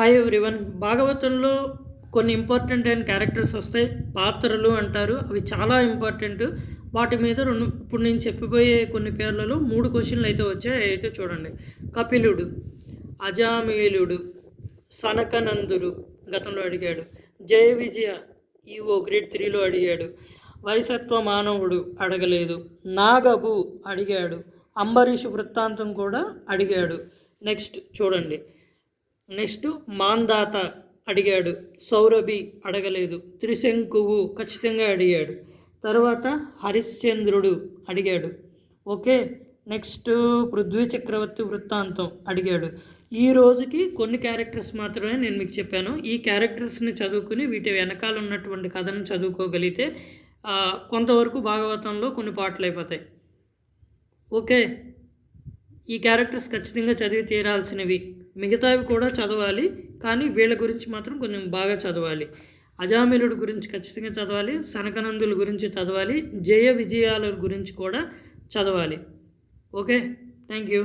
Hi everyone భాగవతంలో కొన్ని important అయిన క్యారెక్టర్స్ వస్తాయి. పాత్రలు అంటారు. అవి చాలా ఇంపార్టెంట్. వాటి మీద రెండు ఇప్పుడు నేను చెప్పిపోయే కొన్ని పేర్లలో మూడు క్వశ్చన్లు అయితే వచ్చాయి. అయితే చూడండి. కపిలుడు అజామేలుడు సనకనందుడు గతంలో అడిగాడు. జయ విజయ ఈవో గ్రేడ్ త్రీలో అడిగాడు. వైసత్వ మానవుడు అడగలేదు. నాగబు అడిగాడు. అంబరీష్ వృత్తాంతం కూడా అడిగాడు. నెక్స్ట్ చూడండి. నెక్స్ట్ మాందాత అడిగాడు. సౌరభి అడగలేదు. త్రిశంకువు ఖచ్చితంగా అడిగాడు. తర్వాత హరిశ్చంద్రుడు అడిగాడు. ఓకే నెక్స్ట్ పృథ్వీ చక్రవర్తి వృత్తాంతం అడిగాడు. ఈ రోజుకి కొన్ని క్యారెక్టర్స్ మాత్రమే నేను మీకు చెప్పాను. ఈ క్యారెక్టర్స్ని చదువుకుని వీటి వెనకాల ఉన్నటువంటి కథను చదువుకోగలిగితే కొంతవరకు భాగవతంలో కొన్ని పాటలు అయిపోతాయి. ఓకే ఈ క్యారెక్టర్స్ ఖచ్చితంగా చదివి తీరాల్సినవి. మిగతావి కూడా చదవాలి కానీ వీళ్ళ గురించి మాత్రం కొంచెం బాగా చదవాలి. అజామిలుడు గురించి ఖచ్చితంగా చదవాలి సనకనందుల గురించి చదవాలి జయ విజయాల గురించి కూడా చదవాలి. Okay thank you